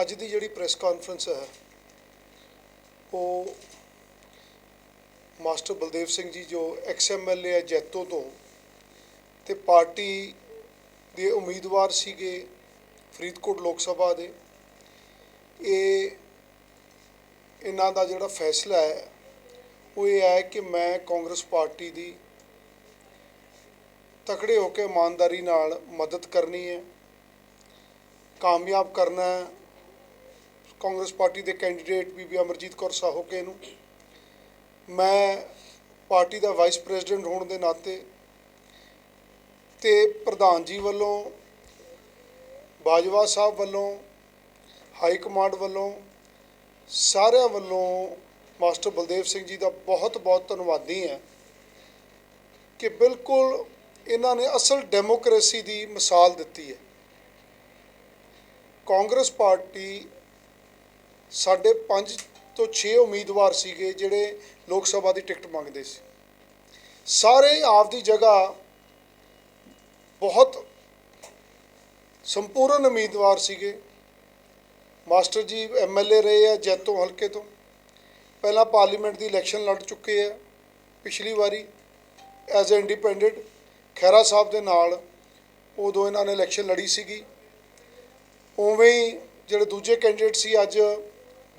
ਅੱਜ ਦੀ ਜਿਹੜੀ press conference ਹੈ, ਉਹ ਮਾਸਟਰ ਬਲਦੇਵ ਸਿੰਘ ਜੀ ਜੋ ਐਕਸ ਐਮਐਲਏ ਹੈ ਜੈਤੋ ਤੋਂ ਤੇ ਪਾਰਟੀ ਦੇ ਉਮੀਦਵਾਰ ਸੀਗੇ ਫਰੀਦਕੋਟ ਲੋਕ ਸਭਾ ਦੇ, ਇਹ ਇਹਨਾਂ ਦਾ ਜਿਹੜਾ ਫੈਸਲਾ ਹੈ, ਉਹ ਇਹ ਹੈ ਕਿ ਮੈਂ ਕਾਂਗਰਸ ਪਾਰਟੀ ਦੀ ਤਕੜੇ ਹੋ ਕੇ ਇਮਾਨਦਾਰੀ ਨਾਲ ਮਦਦ ਕਰਨੀ ਹੈ, ਕਾਮਯਾਬ ਕਰਨਾ ਹੈ ਕਾਂਗਰਸ ਪਾਰਟੀ ਦੇ ਕੈਂਡੀਡੇਟ ਬੀਬੀ ਅਮਰਜੀਤ ਕੌਰ ਸਾਹੋਕੇ ਨੂੰ। ਮੈਂ ਪਾਰਟੀ ਦਾ ਵਾਈਸ ਪ੍ਰੈਜ਼ੀਡੈਂਟ ਹੋਣ ਦੇ ਨਾਤੇ ਤੇ ਪ੍ਰਧਾਨ ਜੀ ਵੱਲੋਂ, ਬਾਜਵਾ ਸਾਹਿਬ ਵੱਲੋਂ, ਹਾਈ ਕਮਾਂਡ ਵੱਲੋਂ, ਸਾਰਿਆਂ ਵੱਲੋਂ ਮਾਸਟਰ ਬਲਦੇਵ ਸਿੰਘ ਜੀ ਦਾ ਬਹੁਤ ਬਹੁਤ ਧੰਨਵਾਦੀ ਹਾਂ ਕਿ ਬਿਲਕੁਲ ਇਹਨਾਂ ਨੇ ਅਸਲ ਡੈਮੋਕ੍ਰੇਸੀ ਦੀ ਮਿਸਾਲ ਦਿੱਤੀ ਹੈ। ਕਾਂਗਰਸ ਪਾਰਟੀ ਸਾਡੇ 5 ਤੋਂ 6 ਉਮੀਦਵਾਰ ਸੀਗੇ ਜਿਹੜੇ ਲੋਕ ਸਭਾ ਦੀ ਟਿਕਟ ਮੰਗਦੇ ਸੀ। ਸਾਰੇ ਆਪਦੀ ਜਗ੍ਹਾ ਬਹੁਤ ਸੰਪੂਰਨ ਉਮੀਦਵਾਰ ਸੀਗੇ। ਮਾਸਟਰ ਜੀ ਐਮਐਲਏ ਰਹੇ ਆ ਜੈਤੋਂ ਹਲਕੇ ਤੋਂ। ਪਹਿਲਾਂ ਪਾਰਲੀਮੈਂਟ ਦੀ ਇਲੈਕਸ਼ਨ ਲੜ ਚੁੱਕੇ ਆ ਪਿਛਲੀ ਵਾਰੀ, ਐਜ਼ ਅ ਇੰਡੀਪੈਂਡੈਂਟ ਖੈਰਾ ਸਾਹਿਬ ਦੇ ਨਾਲ ਉਦੋਂ ਇਹਨਾਂ ਨੇ ਇਲੈਕਸ਼ਨ ਲੜੀ ਸੀਗੀ। ਉਵੇਂ ਹੀ ਜਿਹੜੇ ਦੂਜੇ ਕੈਂਡੀਡੇਟ ਸੀ ਅੱਜ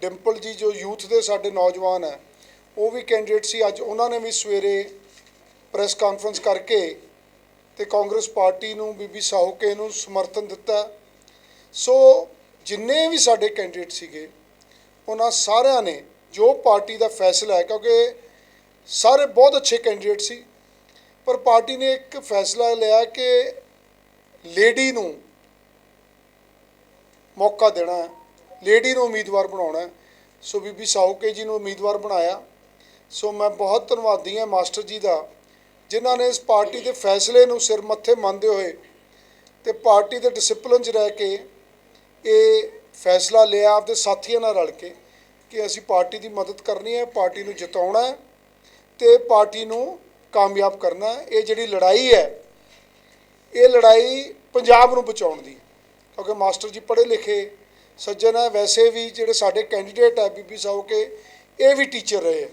ਡਿੰਪਲ ਜੀ ਜੋ ਯੂਥ ਦੇ ਸਾਡੇ ਨੌਜਵਾਨ ਹੈ, ਉਹ ਵੀ ਕੈਂਡੀਡੇਟ ਸੀ। ਅੱਜ ਉਹਨਾਂ ਨੇ ਵੀ ਸਵੇਰੇ ਪ੍ਰੈਸ ਕਾਨਫਰੰਸ ਕਰਕੇ ਤੇ ਕਾਂਗਰਸ ਪਾਰਟੀ ਨੂੰ, ਬੀਬੀ ਸਾਹੂਕੇ ਨੂੰ ਸਮਰਥਨ ਦਿੱਤਾ। ਸੋ ਜਿੰਨੇ ਵੀ ਸਾਡੇ ਕੈਂਡੀਡੇਟ ਸੀਗੇ, ਉਹਨਾਂ ਸਾਰਿਆਂ ਨੇ ਜੋ ਪਾਰਟੀ ਦਾ ਫੈਸਲਾ ਹੈ, ਕਿਉਂਕਿ ਸਾਰੇ ਬਹੁਤ ਅੱਛੇ ਕੈਂਡੀਡੇਟ ਸੀ, ਪਰ ਪਾਰਟੀ ਨੇ ਇੱਕ ਫੈਸਲਾ ਲਿਆ ਕਿ ਲੇਡੀ ਨੂੰ ਮੌਕਾ ਦੇਣਾ ਹੈ, ਲੇਡੀ ਨੂੰ ਉਮੀਦਵਾਰ ਬਣਾਉਣਾ ਹੈ। ਸੋ ਬੀਬੀ ਸਾਹੂਕੇ ਜੀ ਨੂੰ ਉਮੀਦਵਾਰ ਬਣਾਇਆ। ਸੋ ਮੈਂ ਬਹੁਤ ਧੰਨਵਾਦੀ ਹਾਂ ਮਾਸਟਰ ਜੀ ਦਾ, ਜਿਨ੍ਹਾਂ ਨੇ ਇਸ ਪਾਰਟੀ ਦੇ ਫੈਸਲੇ ਨੂੰ ਸਿਰ ਮੱਥੇ ਮੰਨਦੇ ਹੋਏ ਤੇ ਪਾਰਟੀ ਦੇ ਡਿਸਪਲਿਨ 'ਚ ਰਹਿ ਕੇ ਇਹ ਫੈਸਲਾ ਲਿਆ ਆਪਦੇ ਸਾਥੀਆਂ ਨਾਲ ਰਲ ਕੇ ਕਿ ਅਸੀਂ ਪਾਰਟੀ ਦੀ ਮਦਦ ਕਰਨੀ ਹੈ, ਪਾਰਟੀ ਨੂੰ ਜਿਤਾਉਣਾ ਹੈ ਤੇ ਪਾਰਟੀ ਨੂੰ ਕਾਮਯਾਬ ਕਰਨਾ ਹੈ। ਇਹ ਜਿਹੜੀ ਲੜਾਈ ਹੈ, ਇਹ ਲੜਾਈ ਪੰਜਾਬ ਨੂੰ ਬਚਾਉਣ ਦੀ, ਕਿਉਂਕਿ ਮਾਸਟਰ ਜੀ ਪੜ੍ਹੇ ਲਿਖੇ ਸੱਜਣ ਹੈ, ਵੈਸੇ ਵੀ ਜਿਹੜੇ ਸਾਡੇ ਕੈਂਡੀਡੇਟ ਹੈ ਬੀਬੀ ਸਾਹੂ ਕੇ, ਇਹ ਵੀ ਟੀਚਰ ਰਹੇ ਹੈ।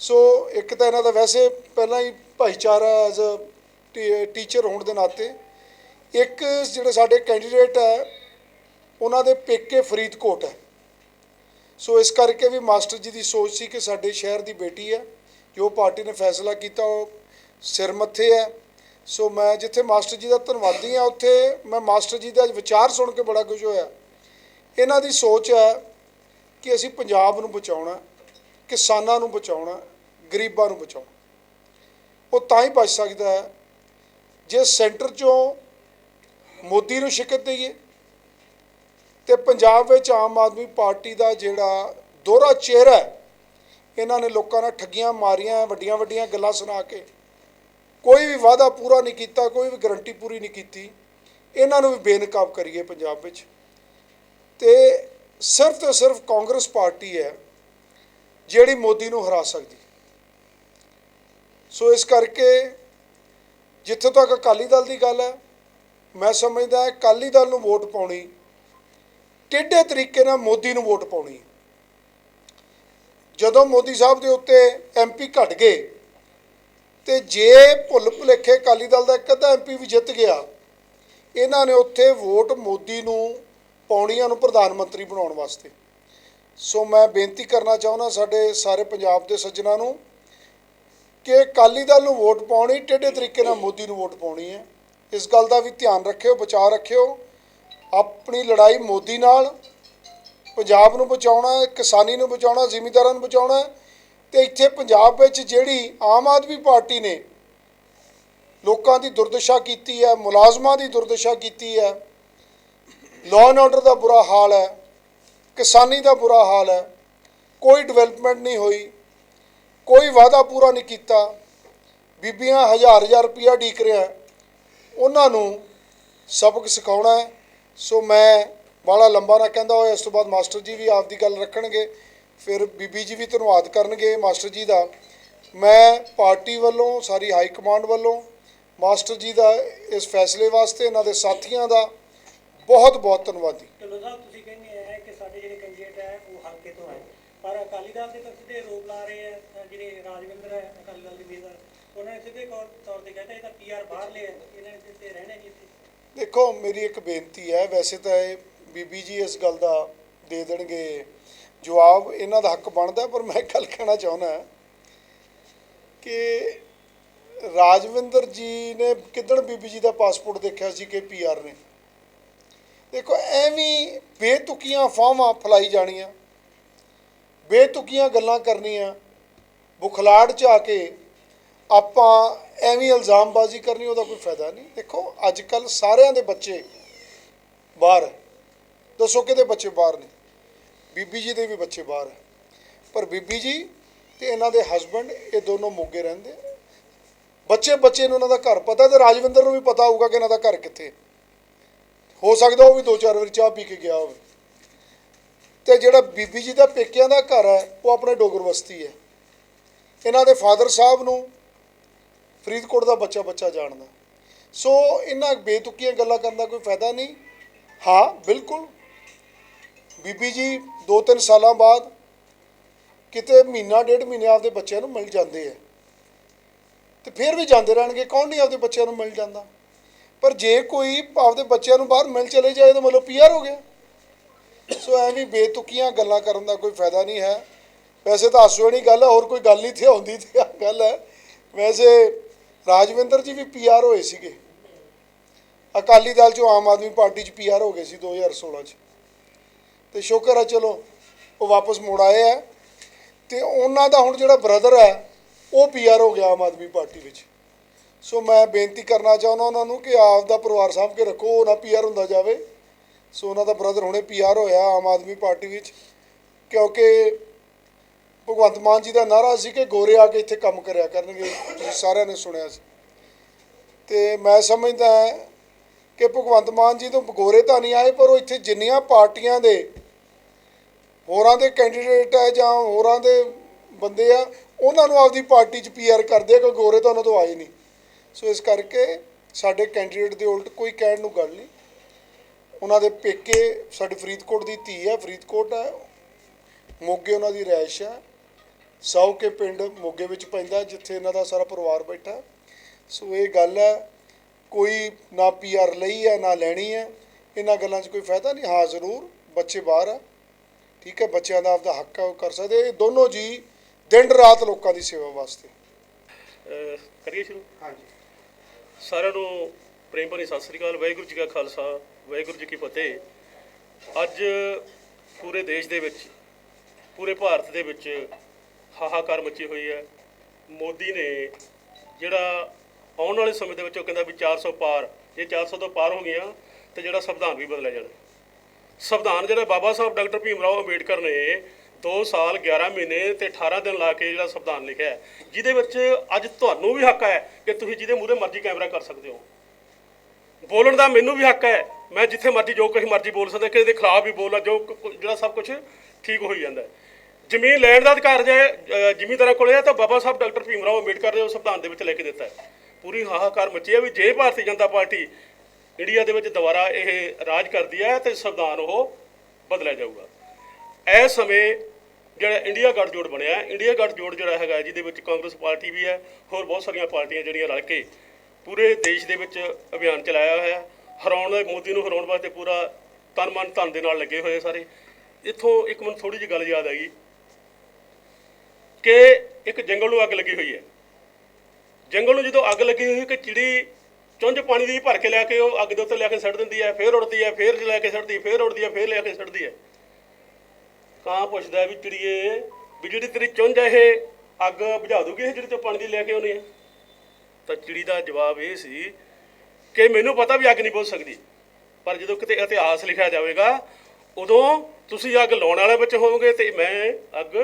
ਸੋ ਇੱਕ ਤਾਂ ਇਹਨਾਂ ਦਾ ਵੈਸੇ ਪਹਿਲਾਂ ਹੀ ਭਾਈਚਾਰਾ ਐਜ਼ ਅ ਟੀਚਰ ਹੋਣ ਦੇ ਨਾਤੇ, ਇੱਕ ਜਿਹੜੇ ਸਾਡੇ ਕੈਂਡੀਡੇਟ ਹੈ, ਉਹਨਾਂ ਦੇ ਪੇਕੇ ਫਰੀਦਕੋਟ ਹੈ। ਸੋ ਇਸ ਕਰਕੇ ਵੀ ਮਾਸਟਰ ਜੀ ਦੀ ਸੋਚ ਸੀ ਕਿ ਸਾਡੇ ਸ਼ਹਿਰ ਦੀ ਬੇਟੀ ਹੈ, ਜੋ ਪਾਰਟੀ ਨੇ ਫੈਸਲਾ ਕੀਤਾ, ਉਹ ਸਿਰ ਮੱਥੇ ਹੈ। ਸੋ ਮੈਂ ਜਿੱਥੇ ਮਾਸਟਰ ਜੀ ਦਾ ਧੰਨਵਾਦੀ ਹਾਂ, ਉੱਥੇ ਮੈਂ ਮਾਸਟਰ ਜੀ ਦਾ ਵਿਚਾਰ ਸੁਣ ਕੇ ਬੜਾ ਖੁਸ਼ ਹੋਇਆ। ਇਹਨਾਂ ਦੀ ਸੋਚ ਹੈ ਕਿ ਅਸੀਂ ਪੰਜਾਬ ਨੂੰ ਬਚਾਉਣਾ, ਕਿਸਾਨਾਂ ਨੂੰ ਬਚਾਉਣਾ, ਗਰੀਬਾਂ ਨੂੰ ਬਚਾਉਣਾ। ਉਹ ਤਾਂ ਹੀ ਬਚ ਸਕਦਾ ਹੈ ਜੇ ਸੈਂਟਰ 'ਚੋਂ ਮੋਦੀ ਨੂੰ ਸ਼ਿਕਤ ਦਈਏ ਤੇ ਪੰਜਾਬ ਵਿੱਚ ਆਮ ਆਦਮੀ ਪਾਰਟੀ ਦਾ ਜਿਹੜਾ ਦੋਹਰਾ ਚਿਹਰਾ ਹੈ, ਇਹਨਾਂ ਨੇ ਲੋਕਾਂ ਨਾਲ ਠੱਗੀਆਂ ਮਾਰੀਆਂ ਵੱਡੀਆਂ ਵੱਡੀਆਂ ਗੱਲਾਂ ਸੁਣਾ ਕੇ ਕੋਈ ਵੀ ਵਾਅਦਾ ਪੂਰਾ ਨਹੀਂ ਕੀਤਾ, ਕੋਈ ਵੀ ਗਰੰਟੀ ਪੂਰੀ ਨਹੀਂ ਕੀਤੀ, ਇਹਨਾਂ ਨੂੰ ਵੀ ਬੇਨਕਾਬ ਕਰੀਏ ਪੰਜਾਬ ਵਿੱਚ। ਤੇ ਸਿਰਫ ਤੇ ਸਿਰਫ ਕਾਂਗਰਸ ਪਾਰਟੀ ਹੈ ਜਿਹੜੀ ਮੋਦੀ ਨੂੰ ਹਰਾ ਸਕਦੀ। ਸੋ ਇਸ ਕਰਕੇ ਜਿੱਥੇ ਤੱਕ ਅਕਾਲੀ ਦਲ ਦੀ ਗੱਲ ਹੈ, ਮੈਂ ਸਮਝਦਾ ਅਕਾਲੀ ਦਲ ਨੂੰ ਵੋਟ ਪਾਉਣੀ ਟੇਢੇ ਤਰੀਕੇ ਨਾਲ ਮੋਦੀ ਨੂੰ ਵੋਟ ਪਾਉਣੀ। ਜਦੋਂ ਮੋਦੀ ਸਾਹਿਬ ਦੇ ਉੱਤੇ ਐਮਪੀ ਘਟ ਗਏ ਤੇ ਜੇ ਭੁੱਲ ਭੁਲੇਖੇ ਅਕਾਲੀ ਦਲ ਦਾ ਇੱਕ ਅੱਧਾ ਐਮਪੀ ਵੀ ਜਿੱਤ ਗਿਆ, ਇਹਨਾਂ ਨੇ ਉੱਥੇ ਵੋਟ ਮੋਦੀ ਨੂੰ ਪਾਉਣੀਆਂ ਨੂੰ ਪ੍ਰਧਾਨ ਮੰਤਰੀ ਬਣਾਉਣ ਵਾਸਤੇ। ਸੋ ਮੈਂ ਬੇਨਤੀ ਕਰਨਾ ਚਾਹੁੰਦਾ ਸਾਡੇ ਸਾਰੇ ਪੰਜਾਬ ਦੇ ਸੱਜਣਾਂ ਨੂੰ ਕਿ ਅਕਾਲੀ ਦਲ ਨੂੰ ਵੋਟ ਪਾਉਣੀ ਟੇਢੇ ਤਰੀਕੇ ਨਾਲ ਮੋਦੀ ਨੂੰ ਵੋਟ ਪਾਉਣੀ ਹੈ। ਇਸ ਗੱਲ ਦਾ ਵੀ ਧਿਆਨ ਰੱਖਿਓ, ਬਚਾਅ ਰੱਖਿਓ। ਆਪਣੀ ਲੜਾਈ ਮੋਦੀ ਨਾਲ, ਪੰਜਾਬ ਨੂੰ ਬਚਾਉਣਾ ਕਿਸਾਨੀ ਨੂੰ ਬਚਾਉਣਾ ਜ਼ਿਮੀਂਦਾਰਾਂ ਨੂੰ ਬਚਾਉਣਾ ਤੇ ਇੱਥੇ ਪੰਜਾਬ ਵਿੱਚ ਜਿਹੜੀ ਆਮ ਆਦਮੀ ਪਾਰਟੀ ਨੇ ਲੋਕਾਂ ਦੀ ਦੁਰਦਸ਼ਾ ਕੀਤੀ ਹੈ, ਮੁਲਾਜ਼ਮਾਂ ਦੀ ਦੁਰਦਸ਼ਾ ਕੀਤੀ ਹੈ ਲਾਅ ਐਂਡ ਆਰਡਰ ਦਾ ਬੁਰਾ ਹਾਲ ਹੈ, ਕਿਸਾਨੀ ਦਾ ਬੁਰਾ ਹਾਲ ਹੈ, ਕੋਈ ਡਿਵੈਲਪਮੈਂਟ ਨਹੀਂ ਹੋਈ, ਕੋਈ ਵਾਅਦਾ ਪੂਰਾ ਨਹੀਂ ਕੀਤਾ, ਬੀਬੀਆਂ ਹਜ਼ਾਰ ਹਜ਼ਾਰ ਰੁਪਇਆ ਢੀਕ ਰਿਹਾ ਉਹਨਾਂ ਨੂੰ ਸਬਕ ਸਿਖਾਉਣਾ ਹੈ, ਸੋ ਮੈਂ ਬਾਲਾ ਲੰਬਾ ਨਾ ਕਹਿੰਦਾ ਹੋਇਆ, ਇਸ ਤੋਂ ਬਾਅਦ ਮਾਸਟਰ ਜੀ ਵੀ ਆਪਦੀ ਗੱਲ ਰੱਖਣਗੇ, ਫਿਰ ਬੀਬੀ ਜੀ ਵੀ ਧੰਨਵਾਦ ਕਰਨਗੇ ਮਾਸਟਰ ਜੀ ਦਾ। ਮੈਂ ਪਾਰਟੀ ਵੱਲੋਂ, ਸਾਰੀ ਹਾਈ ਕਮਾਂਡ ਵੱਲੋਂ ਮਾਸਟਰ ਜੀ ਦਾ ਇਸ ਫੈਸਲੇ ਵਾਸਤੇ, ਇਹਨਾਂ ਦੇ ਸਾਥੀਆਂ ਦਾ ਬਹੁਤ ਬਹੁਤ ਧੰਨਵਾਦੀ। ਢਿੱਲੋਂ ਸਾਹਿਬ ਤੁਸੀਂ ਕਹਿੰਦੇ ਆ ਪਰ ਅਕਾਲੀ ਦਲ ਦੇ ਤਾਂ ਸਿੱਧੇ ਆਰੋਪ ਲਾ ਰਹੇ ਆ ਜਿਹੜੇ ਰਾਜਵਿੰਦਰ ਹੈ ਅਕਾਲੀ ਦਲ ਦੇ ਉਮੀਦਵਾਰ ਉਹਨਾਂ ਨੇ ਸਿੱਧੇ ਤੌਰ ਤੌਰ ਤੇ ਕਹਿੰਦੇ ਇਹ ਤਾਂ ਪੀਆਰ ਬਾਹਰ ਲਿਆ ਇਹਨਾਂ ਨੇ ਇੱਥੇ ਰਹਿਣਾ ਨਹੀਂ ਇੱਥੇ। ਦੇਖੋ ਮੇਰੀ ਇੱਕ ਬੇਨਤੀ ਹੈ ਵੈਸੇ ਤਾਂ ਇਹ ਬੀਬੀ ਜੀ ਇਸ ਗੱਲ ਦਾ ਦੇ ਦੇਣਗੇ ਜਵਾਬ ਇਹਨਾਂ ਦਾ ਹੱਕ ਬਣਦਾ ਪਰ ਮੈਂ ਗੱਲ ਕਹਿਣਾ ਚਾਹੁੰਦਾ ਕਿ ਰਾਜਵਿੰਦਰ ਜੀ ਨੇ ਕਿੱਦਣ ਬੀਬੀ ਜੀ ਦਾ ਪਾਸਪੋਰਟ ਦੇਖਿਆ ਸੀ ਕਿ ਪੀਆਰ ਨੇ? ਦੇਖੋ, ਐਵੇਂ ਬੇਤੁਕੀਆਂ ਅਫਵਾਹਾਂ ਫੈਲਾਈ ਜਾਣੀਆਂ, ਬੇਤੁਕੀਆਂ ਗੱਲਾਂ ਕਰਨੀਆਂ, ਬੁਖਲਾੜ ਚ ਆ ਕੇ ਆਪਾਂ ਐਵੇਂ ਇਲਜ਼ਾਮਬਾਜ਼ੀ ਕਰਨੀ, ਉਹਦਾ ਕੋਈ ਫਾਇਦਾ ਨਹੀਂ। ਦੇਖੋ ਅੱਜ ਕੱਲ ਸਾਰਿਆਂ ਦੇ ਬੱਚੇ ਬਾਹਰ ਹੈ। ਦੱਸੋ ਕਿਹਦੇ ਬੱਚੇ ਬਾਹਰ ਨੇ? ਬੀਬੀ ਜੀ ਦੇ ਵੀ ਬੱਚੇ ਬਾਹਰ ਹੈ। ਪਰ ਬੀਬੀ ਜੀ ਤੇ ਇਹਨਾਂ ਦੇ ਹਸਬੰਡ ਇਹ ਦੋਨੋਂ ਮੋਗੇ ਰਹਿੰਦੇ ਬੱਚੇ ਬੱਚੇ ਨੂੰ ਉਹਨਾਂ ਦਾ ਘਰ ਪਤਾ, ਤੇ ਰਾਜਵਿੰਦਰ ਨੂੰ ਵੀ ਪਤਾ ਹੋਊਗਾ ਕਿ ਇਹਨਾਂ ਦਾ ਘਰ ਕਿੱਥੇ ਹੋ ਸਕਦਾ ਉਹ ਵੀ ਦੋ ਚਾਰ ਵਾਰੀ ਚਾਹ ਪੀ ਕੇ ਗਿਆ ਹੋਵੇ। ਤੇ ਜਿਹੜਾ ਬੀਬੀ ਜੀ ਦਾ ਪੇਕਿਆਂ ਦਾ ਘਰ ਹੈ, ਉਹ ਆਪਣੇ ਡੋਗਰ ਬਸਤੀ ਹੈ। ਇਹਨਾਂ ਦੇ ਫਾਦਰ ਸਾਹਿਬ ਨੂੰ ਫਰੀਦਕੋਟ ਦਾ ਬੱਚਾ ਬੱਚਾ ਜਾਣਦਾ। ਸੋ ਇਹਨਾਂ ਬੇਤੁਕੀਆਂ ਗੱਲਾਂ ਕਰਨ ਦਾ ਕੋਈ ਫਾਇਦਾ ਨਹੀਂ। ਹਾਂ, ਬਿਲਕੁਲ। ਬੀਬੀ ਜੀ 2-3 ਸਾਲਾਂ ਬਾਅਦ ਕਿਤੇ ਮਹੀਨਾ, ਡੇਢ ਮਹੀਨੇ ਆਪਦੇ ਬੱਚਿਆਂ ਨੂੰ ਮਿਲ ਜਾਂਦੇ ਆ। ਤੇ ਫਿਰ ਵੀ ਜਾਂਦੇ ਰਹਿਣਗੇ। ਕੌਣ ਨਹੀਂ ਆਪਦੇ ਬੱਚਿਆਂ ਨੂੰ ਮਿਲ ਜਾਂਦਾ? ਪਰ ਜੇ ਕੋਈ ਆਪਦੇ ਬੱਚਿਆਂ ਨੂੰ ਬਾਹਰ ਮਿਲ ਚਲੇ ਜਾਏ ਤਾਂ ਮਤਲਬ ਪੀਆਰ ਹੋ ਗਿਆ। ਸੋ ਐਵੇਂ ਬੇਤੁਕੀਆਂ ਗੱਲਾਂ ਕਰਨ ਦਾ ਕੋਈ ਫਾਇਦਾ ਨਹੀਂ ਹੈ। ਵੈਸੇ ਤਾਂ ਹਾਸੋ ਗੱਲ ਹੈ ਹੋਰ ਕੋਈ ਗੱਲ ਨਹੀਂ ਤੇ ਆਉਂਦੀ ਤੇ ਗੱਲ ਹੈ। ਵੈਸੇ ਰਾਜਵਿੰਦਰ ਜੀ ਵੀ ਪੀਆਰ ਹੋਏ ਸੀਗੇ। ਅਕਾਲੀ ਦਲ ਚੋਂ ਆਮ ਆਦਮੀ ਪਾਰਟੀ ਚ ਪੀਆਰ ਹੋ ਗਏ ਸੀ 2016 ਚ। ਤੇ ਸ਼ੁਕਰ ਹੈ ਚਲੋ, ਉਹ ਵਾਪਸ ਮੁੜ ਆਏ ਹੈ। ਤੇ ਉਹਨਾਂ ਦਾ ਹੁਣ ਜਿਹੜਾ ਬ੍ਰਦਰ ਹੈ, ਉਹ ਪੀਆਰ ਹੋ ਗਿਆ ਆਮ ਆਦਮੀ ਪਾਰਟੀ ਵਿੱਚ। ਸੋ ਮੈਂ ਬੇਨਤੀ ਕਰਨਾ ਚਾਹੁੰਦਾ ਉਹਨਾਂ ਨੂੰ ਕਿ ਆਪ ਦਾ ਪਰਿਵਾਰ ਸਾਂਭ ਕੇ ਰੱਖੋ, ਉਹ ਨਾ ਪੀਆਰ ਹੁੰਦਾ ਜਾਵੇ। ਸੋ ਉਹਨਾਂ ਦਾ ਬ੍ਰਦਰ ਹੁਣੇ ਪੀਆਰ ਹੋਇਆ ਆਮ ਆਦਮੀ ਪਾਰਟੀ ਵਿੱਚ, ਕਿਉਂਕਿ ਭਗਵੰਤ ਮਾਨ ਜੀ ਦਾ ਨਾਰਾ ਸੀ ਕਿ ਗੋਰੇ ਆ ਕੇ ਇੱਥੇ ਕੰਮ ਕਰਿਆ ਕਰਨਗੇ, ਤੁਸੀਂ ਸਾਰਿਆਂ ਨੇ ਸੁਣਿਆ ਸੀ। ਤੇ ਮੈਂ ਸਮਝਦਾ ਕਿ ਭਗਵੰਤ ਮਾਨ ਜੀ ਤੋਂ ਗੋਰੇ ਤਾਂ ਨਹੀਂ ਆਏ, ਪਰ ਉਹ ਇੱਥੇ ਜਿੰਨੀਆਂ ਪਾਰਟੀਆਂ ਦੇ ਹੋਰਾਂ ਦੇ ਕੈਂਡੀਡੇਟ ਹੈ ਜਾਂ ਹੋਰਾਂ ਦੇ ਬੰਦੇ ਆ, ਉਹਨਾਂ ਨੂੰ ਆਪਦੀ ਪਾਰਟੀ 'ਚ ਪੀਆਰ ਕਰਦੇ ਆ, ਕਿ ਗੋਰੇ ਤਾਂ ਉਹਨਾਂ ਤੋਂ ਆਏ ਨਹੀਂ। ਸੋ ਇਸ ਕਰਕੇ ਸਾਡੇ ਕੈਂਡੀਡੇਟ ਦੇ ਉਲਟ ਕੋਈ ਕਹਿਣ ਨੂੰ ਗੱਲ ਨਹੀਂ। ਉਹਨਾਂ ਦੇ ਪੇਕੇ ਸਾਡੀ ਫਰੀਦਕੋਟ ਦੀ ਧੀ ਹੈ ਫਰੀਦਕੋਟ ਹੈ ਮੋਗੇ ਉਹਨਾਂ ਦੀ ਰਿਹਾਇਸ਼ ਹੈ ਸੌ ਕੇ ਪਿੰਡ ਮੋਗੇ ਵਿੱਚ ਪੈਂਦਾ ਜਿੱਥੇ ਇਹਨਾਂ ਦਾ ਸਾਰਾ ਪਰਿਵਾਰ ਬੈਠਾ। ਸੋ ਇਹ ਗੱਲ ਹੈ ਕੋਈ ਨਾ ਪੀਆਰ ਲਈ ਹੈ ਨਾ ਲੈਣੀ ਹੈ ਇਹਨਾਂ ਗੱਲਾਂ 'ਚ ਕੋਈ ਫਾਇਦਾ ਨਹੀਂ। ਹਾਂ ਜ਼ਰੂਰ ਬੱਚੇ ਬਾਹਰ ਆ। ਠੀਕ ਹੈ ਬੱਚਿਆਂ ਦਾ ਆਪਦਾ ਹੱਕ ਹੈ ਉਹ ਕਰ ਸਕਦੇ ਇਹ ਦੋਨੋਂ ਜੀ ਦਿਨ ਰਾਤ ਲੋਕਾਂ ਦੀ ਸੇਵਾ ਵਾਸਤੇ। ਕਰੀਏ ਸ਼ੁਰੂ? ਹਾਂਜੀ। ਸਾਰਿਆਂ ਨੂੰ ਪ੍ਰੇਮ ਭਰੀ ਸਤਿ ਸ੍ਰੀ ਅਕਾਲ, ਵਾਹਿਗੁਰੂ ਜੀ ਕਾ ਖਾਲਸਾ, ਵਾਹਿਗੁਰੂ ਜੀ ਕੀ ਫਤਿਹ। ਅੱਜ ਪੂਰੇ ਦੇਸ਼ ਦੇ ਵਿੱਚ, ਪੂਰੇ ਭਾਰਤ ਦੇ ਵਿੱਚ ਹਾਹਾਕਾਰ ਮਚੀ ਹੋਈ ਹੈ। ਮੋਦੀ ਨੇ ਜਿਹੜਾ ਆਉਣ ਵਾਲੇ ਸਮੇਂ ਦੇ ਵਿੱਚ ਉਹ ਕਹਿੰਦਾ ਵੀ 400 ਪਾਰ, ਜੇ 400 ਤੋਂ ਪਾਰ ਹੋ ਗਈਆਂ, ਤੇ ਜਿਹੜਾ ਸੰਵਿਧਾਨ ਵੀ ਬਦਲਿਆ ਜਾਣਾ। ਸੰਵਿਧਾਨ ਜਿਹੜਾ ਬਾਬਾ ਸਾਹਿਬ, ਡਾਕਟਰ ਭੀਮ ਰਾਓ ਅੰਬੇਡਕਰ ਨੇ 2 ਸਾਲ 11 ਮਹੀਨੇ ਤੇ 18 ਦਿਨ ਲਾ ਕੇ ਜਿਹੜਾ ਸੰਵਿਧਾਨ ਲਿਖਿਆ ਹੈ, ਜਿਹਦੇ ਵਿੱਚ ਅੱਜ ਤੁਹਾਨੂੰ ਵੀ ਹੱਕ ਹੈ ਕਿ ਤੁਸੀਂ ਜਿਹਦੇ ਮੂਹਰੇ ਮਰਜ਼ੀ ਕੈਮਰਾ ਕਰ ਸਕਦੇ ਹੋ। ਬੋਲਣ ਦਾ ਮੈਨੂੰ ਵੀ ਹੱਕ ਹੈ ਮੈਂ ਜਿੱਥੇ ਮਰਜ਼ੀ ਜੋ ਕੁਛ ਮਰਜ਼ੀ ਬੋਲ ਸਕਦਾ ਕਿਸੇ ਦੇ ਖਿਲਾਫ ਵੀ ਬੋਲਾਂ ਜੋ ਜਿਹੜਾ ਸਭ ਕੁਝ ਠੀਕ ਹੋਈ ਜਾਂਦਾ ਜ਼ਮੀਨ ਲੈਣ ਦਾ ਅਧਿਕਾਰ ਜੇ ਅ, ਜ਼ਿਮੀਂਦਾਰਾਂ ਕੋਲੇ ਹੈ ਤਾਂ ਬਾਬਾ ਸਾਹਿਬ ਡਾਕਟਰ ਭੀਮ ਰਾਓ ਅੰਬੇਡਕਰ ਨੇ ਉਹ ਸੰਵਿਧਾਨ ਦੇ ਵਿੱਚ ਲੈ ਕੇ ਦਿੱਤਾ ਹੈ। ਪੂਰੀ ਹਾਹਾਕਾਰ ਮੱਚੀ ਹੈ ਵੀ ਜੇ ਭਾਰਤੀ ਜਨਤਾ ਪਾਰਟੀ ਇੰਡੀਆ ਦੇ ਵਿੱਚ ਦੁਬਾਰਾ ਇਹ ਰਾਜ ਕਰਦੀ ਹੈ ਤੇ ਸੰਵਿਧਾਨ ਉਹ ਬਦਲਿਆ ਜਾਊਗਾ। ਇਸ ਸਮੇਂ ਜਿਹੜਾ ਇੰਡੀਆ ਗੱਠਜੋੜ ਬਣਿਆ ਇੰਡੀਆ ਗੱਠਜੋੜ ਜਿਹੜਾ ਹੈਗਾ ਜਿਹਦੇ ਵਿੱਚ ਕਾਂਗਰਸ ਪਾਰਟੀ ਵੀ ਹੈ, ਹੋਰ ਬਹੁਤ ਸਾਰੀਆਂ ਪਾਰਟੀਆਂ ਜਿਹੜੀਆਂ ਰਲ ਕੇ ਪੂਰੇ ਦੇਸ਼ ਦੇ ਵਿੱਚ ਅਭਿਆਨ ਚਲਾਇਆ ਹੋਇਆ ਹਰਾਉਣ ਦੇ ਮੋਦੀ ਨੂੰ ਹਰਾਉਣ ਵਾਸਤੇ ਪੂਰਾ ਤਨ ਮਨ ਧਨ ਦੇ ਨਾਲ ਲੱਗੇ ਹੋਏ ਸਾਰੇ। ਇੱਥੋਂ ਇੱਕ ਮੈਨੂੰ ਥੋੜੀ ਜਿਹੀ ਗੱਲ ਯਾਦ ਆਈ ਕਿ ਇੱਕ ਜੰਗਲ ਨੂੰ ਅੱਗ ਲੱਗੀ ਹੋਈ ਹੈ। ਜੰਗਲ ਨੂੰ ਜਦੋਂ ਅੱਗ ਲੱਗੀ ਹੋਈ ਕਿ ਚਿੜੀ ਚੁੰਝ ਪਾਣੀ ਦੀ ਭਰ ਕੇ ਲੈ ਕੇ ਉਹ ਅੱਗ ਦੇ ਉੱਤੇ ਲੈ ਕੇ ਸੱਟ ਦਿੰਦੀ ਹੈ, ਫੇਰ ਉੜਦੀ ਹੈ, ਫੇਰ ਲੈ ਕੇ ਸੱਟਦੀ ਫੇਰ ਉੜਦੀ ਹੈ, ਫੇਰ ਲੈ ਕੇ ਸੱਟਦੀ ਹੈ। ਕਾਂ ਪੁੱਛਦਾ ਵੀ ਚਿੜੀਏ, ਵੀ ਜਿਹੜੀ ਤੇਰੀ ਚੁੰਝ ਹੈ ਇਹ, ਅੱਗ ਬੁਝਾ ਦੂਗੀ ਇਹ ਜਿਹੜੀ ਤੂੰ ਪਾਣੀ ਦੀ ਲੈ ਕੇ ਆਉਣੀ ਹੈ ਤਾਂ ਚਿੜੀ ਦਾ ਜਵਾਬ ਇਹ ਸੀ ਕਿ ਮੈਨੂੰ ਪਤਾ ਵੀ ਅੱਗ ਨਹੀਂ ਬੁਝ ਸਕਦੀ। ਪਰ ਜਦੋਂ ਕਿਤੇ ਇਤਿਹਾਸ ਲਿਖਿਆ ਜਾਵੇਗਾ, ਉਦੋਂ ਤੁਸੀਂ ਅੱਗ ਲਾਉਣ ਵਾਲੇ ਵਿੱਚ ਹੋਵੋਗੇ ਤੇ ਮੈਂ ਅੱਗ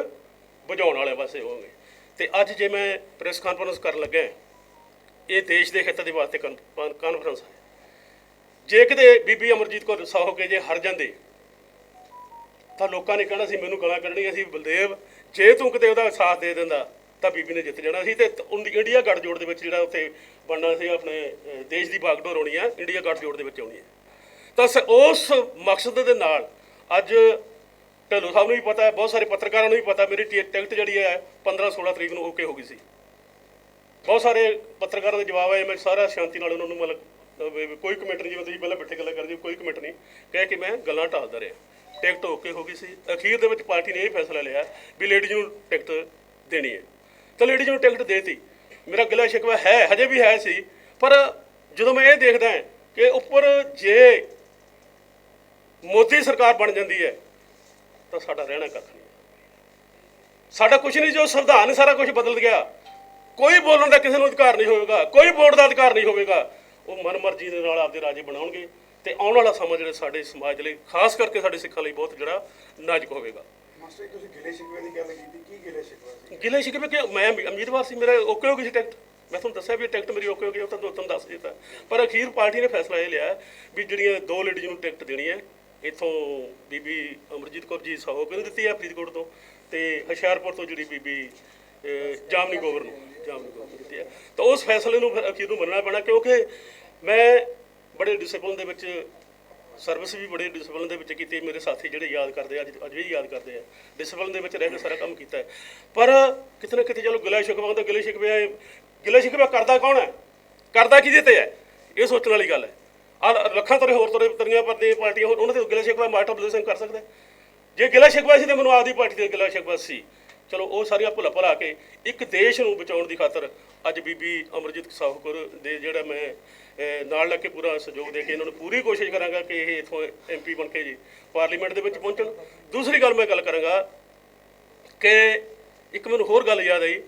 ਬੁਝਾਉਣ ਵਾਲੇ ਪਾਸੇ ਹੋਵਾਂਗੇ। ਤੇ ਅੱਜ ਜੇ ਮੈਂ ਪ੍ਰੈਸ ਕਾਨਫਰੰਸ ਕਰਨ ਲੱਗਾ ਇਹ ਦੇਸ਼ ਦੇ ਹਿੱਤ ਦੇ ਵਾਸਤੇ ਕਨ- ਕਾਨਫਰੰਸ ਹੈ ਜੇ ਕਿਤੇ ਬੀਬੀ ਅਮਰਜੀਤ ਕੌਰ ਰਸਾ ਹੋ ਕੇ ਜੇ ਹਰ ਜਾਂਦੇ ਤਾਂ ਲੋਕਾਂ ਨੇ ਕਹਿਣਾ ਸੀ ਮੈਨੂੰ ਗਾਲਾਂ ਕੱਢਣੀਆਂ ਸੀ ਬਲਦੇਵ। ਜੇ ਤੂੰ ਕਿਤੇ ਉਹਦਾ ਸਾਥ ਦੇ ਦਿੰਦਾ ਤਾਂ ਬੀਬੀ ਨੇ ਜਿੱਤ ਜਾਣਾ ਸੀ। ਤੇ ਉਹਦੀ ਇੰਡੀਆ ਗੱਠਜੋੜ ਦੇ ਵਿੱਚ ਜਿਹੜਾ ਉੱਥੇ ਬਣਨਾ ਸੀ ਆਪਣੇ ਦੇਸ਼ ਦੀ ਬਾਗਡੋਰ ਹੋਣੀ ਆ ਇੰਡੀਆ ਗੱਠਜੋੜ ਦੇ ਵਿੱਚ ਆਉਣੀ ਹੈ ਤਾਂ ਸ- ਉਸ ਮਕਸਦ ਦੇ ਨਾਲ ਅੱਜ ਢੱਲੂ ਸਾਹਿਬ ਨੂੰ ਵੀ ਪਤਾ ਹੈ ਬਹੁਤ ਸਾਰੇ ਪੱਤਰਕਾਰਾਂ ਨੂੰ ਵੀ ਪਤਾ ਮੇਰੀ ਟੀ- ਟਿਕਟ ਜਿਹੜੀ ਹੈ 15 16 ਤਰੀਕ ਨੂੰ ਓਕੇ ਹੋ ਗਈ ਸੀ। ਬਹੁਤ ਸਾਰੇ ਪੱਤਰਕਾਰਾਂ ਦੇ ਜਵਾਬ ਆਏ ਮੈਂ ਸਾਰਾ ਸ਼ਾਂਤੀ ਨਾਲ ਉਹਨਾਂ ਨੂੰ ਮਤਲਬ ਕੋਈ ਕਮੈਂਟ ਨਹੀਂ ਜਿਵੇਂ ਤੁਸੀਂ ਪਹਿਲਾਂ ਬੈਠੇ ਗੱਲਾਂ ਕਰਦੇ ਹੋ, ਕੋਈ ਕਮੈਂਟ ਨਹੀਂ। ਕਹਿ ਕੇ ਮੈਂ ਗੱਲਾਂ ਟਾਲਦਾ ਰਿਹਾ। ਟਿਕਟ ਓਕੇ ਹੋ ਗਈ ਸੀ। ਅਖੀਰ ਦੇ ਵਿੱਚ ਪਾਰਟੀ ਨੇ ਇਹ ਫੈਸਲਾ ਲਿਆ ਵੀ ਲੇਡੀਜ਼ ਨੂੰ ਟਿਕਟ ਦੇਣੀ ਹੈ। ਤਾਂ ਲੇਡੀਜ਼ ਨੂੰ ਟਿਕਟ ਦੇਤੀ। ਮੇਰਾ ਗਿਲਾ ਸ਼ਿਕਵਾ ਹੈ, ਹਜੇ ਵੀ ਹੈ ਸੀ। ਪਰ ਜਦੋਂ ਮੈਂ ਇਹ ਦੇਖਦਾ ਕਿ ਉੱਪਰ ਜੇ ਮੋਦੀ ਸਰਕਾਰ ਬਣ ਜਾਂਦੀ ਹੈ, ਤਾਂ ਸਾਡਾ ਰਹਿਣਾ ਕੱਖ ਨਹੀਂ। ਸਾਡਾ ਕੁਝ ਨਹੀਂ, ਜੋ ਸੰਵਿਧਾਨ ਸਾਰਾ ਕੁਝ ਬਦਲ ਗਿਆ। ਕੋਈ ਬੋਲਣ ਦਾ ਕਿਸੇ ਨੂੰ ਅਧਿਕਾਰ ਨਹੀਂ ਹੋਵੇਗਾ, ਕੋਈ ਵੋਟ ਦਾ ਅਧਿਕਾਰ ਨਹੀਂ ਹੋਵੇਗਾ। ਉਹ ਮਨਮਰਜ਼ੀ ਦੇ ਨਾਲ ਆਪਦੇ ਰਾਜੇ ਬਣਾਉਣਗੇ। ਤੇ ਆਉਣ ਵਾਲਾ ਸਮਾਂ ਜਿਹੜੇ ਸਾਡੇ ਸਮਾਜ ਲਈ ਖਾਸ ਕਰਕੇ ਸਾਡੇ ਸਿੱਖਾਂ ਲਈ ਬਹੁਤ ਜਿਹੜਾ ਨਾਜ਼ੁਕ ਹੋਵੇਗਾ। ਮਾਸਟਰ ਜੀ ਤੁਸੀਂ ਗਿਲੇ ਸ਼ਿਕਵੇ ਦੀ ਗੱਲ ਕੀਤੀ ਕੀ ਗਿਲੇ ਸ਼ਿਕਵਾ ਸੀ? ਗਿਲੇ ਸ਼ਿਕਵੇ ਕਿ ਮੈਂ ਉਮੀਦਵਾਰ ਸੀ ਮੇਰਾ ਓਕੇ ਹੋ ਗਈ ਸੀ ਟਿਕਟ? ਮੈਂ ਤੁਹਾਨੂੰ ਦੱਸਿਆ ਵੀ ਟਿਕਟ ਮੇਰੀ ਓਕੇ ਹੋ ਗਈ ਉਹ ਤਾਂ ਦੋ ਤੁਹਾਨੂੰ ਦੱਸ ਦਿੱਤਾ। ਪਰ ਅਖੀਰ ਪਾਰਟੀ ਨੇ ਫੈਸਲਾ ਇਹ ਲਿਆ ਵੀ ਜਿਹੜੀਆਂ ਦੋ ਲੇਡੀਜ਼ ਨੂੰ ਟਿਕਟ ਦੇਣੀ ਹੈ ਇੱਥੋਂ ਬੀਬੀ ਅਮਰਜੀਤ ਕੌਰ ਜੀ ਸਾਹੋਕੇ ਨੂੰ ਦਿੱਤੀ ਹੈ ਫਰੀਦਕੋਟ ਤੋਂ ਤੇ ਹੁਸ਼ਿਆਰਪੁਰ ਤੋਂ ਜਿਹੜੀ ਬੀਬੀ ਜਾਮਨੀ ਗੋਬਰ ਨੂੰ ਜਾਮਨੀ ਗੋਬਰ ਨੂੰ ਦਿੱਤੀ ਹੈ। ਤਾਂ ਉਸ ਫੈਸਲੇ ਨੂੰ ਫਿਰ ਅਖੀਰ ਨੂੰ ਮੰਨਣਾ ਪੈਣਾ ਕਿਉਂਕਿ ਮੈਂ ਬੜੇ ਡਿਸਪਲਿਨ ਦੇ ਵਿੱਚ ਸਰਵਿਸ ਵੀ ਬੜੇ ਡਿਸਪਲਿਨ ਦੇ ਵਿੱਚ ਕੀਤੀ। ਮੇਰੇ ਸਾਥੀ ਜਿਹੜੇ ਯਾਦ ਕਰਦੇ ਅੱਜ ਅੱਜ ਵੀ ਯਾਦ ਕਰਦੇ ਆ। ਡਿਸਪਲਿਨ ਦੇ ਵਿੱਚ ਰਹਿ ਕੇ ਸਾਰਾ ਕੰਮ ਕੀਤਾ ਪਰ ਕਿਤੇ ਨਾ ਕਿਤੇ ਚਲੋ ਗਿਲਾ ਸ਼ਿਕਵਾ ਹੁੰਦਾ, ਗਿਲੇ ਸ਼ਿਕਵੇ ਆਏ। ਗਿਲੇ ਸ਼ਿਕਵਾ ਕਰਦਾ ਕੌਣ ਹੈ? ਕਰਦਾ ਕਿਹਦੇ ਤੇ ਹੈ? ਇਹ ਸੋਚਣ ਵਾਲੀ ਗੱਲ ਹੈ। ਆ ਲੱਖਾਂ ਤੁਰੇ ਹੋਰ ਤੁਰੇ ਤਰੀਆਂ ਪਰਦੇ ਪਾਰਟੀਆਂ ਹੋਰ ਉਹਨਾਂ ਤੇ ਗਿਲਾ ਸ਼ਿਕਵਾ ਮਾਸਟਰ ਬਲਦੇਵ ਸਿੰਘ ਕਰ ਸਕਦਾ ਜੇ ਗਿਲਾ ਸ਼ਿਕਵਾ ਸੀ ਤਾਂ ਮੈਨੂੰ ਆਪਦੀ ਪਾਰਟੀ ਤੇ ਗਿਲਾ ਸ਼ਿਕਵਾ ਸੀ। ਚਲੋ ਉਹ ਸਾਰੀਆਂ ਭੁੱਲਾ ਭੁਲਾ ਕੇ ਇੱਕ ਦੇਸ਼ ਨੂੰ ਬਚਾਉਣ ਦੀ ਖਾਤਰ ਅੱਜ ਬੀਬੀ ਅਮਰਜੀਤ ਸਾਹੂਕਰ ਦੇ ਜਿਹੜਾ ਮੈਂ ਨਾਲ ਲੱਗ ਕੇ ਪੂਰਾ ਸਹਿਯੋਗ ਦੇ ਕੇ ਇਹਨਾਂ ਨੂੰ ਪੂਰੀ ਕੋਸ਼ਿਸ਼ ਕਰਾਂਗਾ ਕਿ ਇਹ ਇਥੋਂ ਐਮਪੀ ਬਣ ਕੇ ਜੀ ਪਾਰਲੀਮੈਂਟ ਦੇ ਵਿੱਚ ਪਹੁੰਚਣ। ਦੂਸਰੀ ਗੱਲ ਮੈਂ ਗੱਲ ਕਰਾਂਗਾ ਕਿ ਇੱਕ ਮੈਨੂੰ ਹੋਰ ਗੱਲ ਯਾਦ ਆਈ।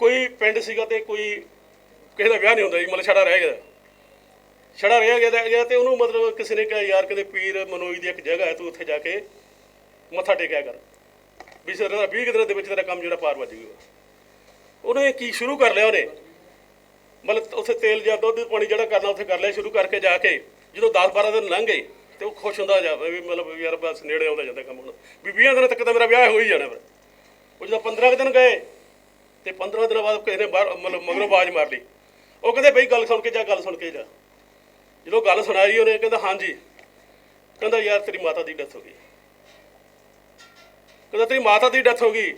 ਕੋਈ ਪਿੰਡ ਸੀਗਾ ਤੇ ਕੋਈ ਕਿਸੇ ਦਾ ਵਿਆਹ ਨਹੀਂ ਹੁੰਦਾ ਜੀ, ਮਤਲਬ ਛੜਾ ਰਹਿ ਗਿਆ। ਛੜਾ ਰਹਿ ਗਿਆ ਰਹਿ ਗਿਆ ਤੇ ਉਹਨੂੰ ਮਤਲਬ ਕਿਸੇ ਨੇ ਕਿਹਾ, ਯਾਰ ਕਹਿੰਦੇ ਪੀਰ ਮਨੋਈ ਦੀ ਇੱਕ ਜਗ੍ਹਾ ਹੈ, ਤੂੰ ਉੱਥੇ ਜਾ ਕੇ ਮੱਥਾ ਟੇਕਿਆ ਕਰ। ਵੀ ਸਿਰ ਦਾ 20 ਦਿਨਾਂ ਦੇ ਵਿੱਚ ਤੇਰਾ ਕੰਮ ਜਿਹੜਾ ਪਾਰ ਵੱਜ ਗਿਆ ਉਹਨੇ ਕੀ ਸ਼ੁਰੂ ਕਰ ਲਿਆ ਉਹਨੇ? ਮਤਲਬ ਉੱਥੇ ਤੇਲ ਜਾਂ ਦੁੱਧ, ਪਾਣੀ ਜਿਹੜਾ ਕਰਨਾ ਉੱਥੇ ਕਰ ਲਿਆ, ਸ਼ੁਰੂ ਕਰਕੇ ਜਾ ਕੇ ਜਦੋਂ 10 12 ਦਿਨ ਲੰਘ ਗਏ ਤੇ ਉਹ ਖੁਸ਼ ਹੁੰਦਾ ਜਾਵੇ ਵੀ ਮਤਲਬ ਯਾਰ ਬਸ ਨੇੜੇ ਆਉਂਦਾ ਜਾਂਦਾ ਕੰਮ ਹੁਣ। ਵੀ 20 ਦਿਨਾਂ ਤੱਕ ਤਾਂ ਮੇਰਾ ਵਿਆਹ ਹੋ ਹੀ ਜਾਣਾ ਫਿਰ। ਉਹ ਜਦੋਂ 15 ਕੁ ਦਿਨ ਗਏ ਤੇ 15 ਦਿਨਾਂ ਬਾਅਦ ਕਿਸੇ ਨੇ ਬਾਹਰ ਮਤਲਬ ਮਗਰੋਂ ਆਵਾਜ਼ ਮਾਰ ਲਈ। ਉਹ ਕਹਿੰਦੇ, ਬਈ ਗੱਲ ਸੁਣ ਕੇ ਜਾ, ਗੱਲ ਸੁਣ ਕੇ ਜਾ। ਜਦੋਂ ਗੱਲ ਸੁਣਾਈ ਉਹਨੇ, ਕਹਿੰਦਾ, ਹਾਂਜੀ। ਕਹਿੰਦਾ, ਯਾਰ ਤੇਰੀ ਮਾਤਾ ਦੀ ਡੈਥ ਹੋ ਗਈ। ਕਹਿੰਦਾ, ਤੇਰੀ ਮਾਤਾ ਦੀ ਡੈਥ ਹੋ ਗਈ।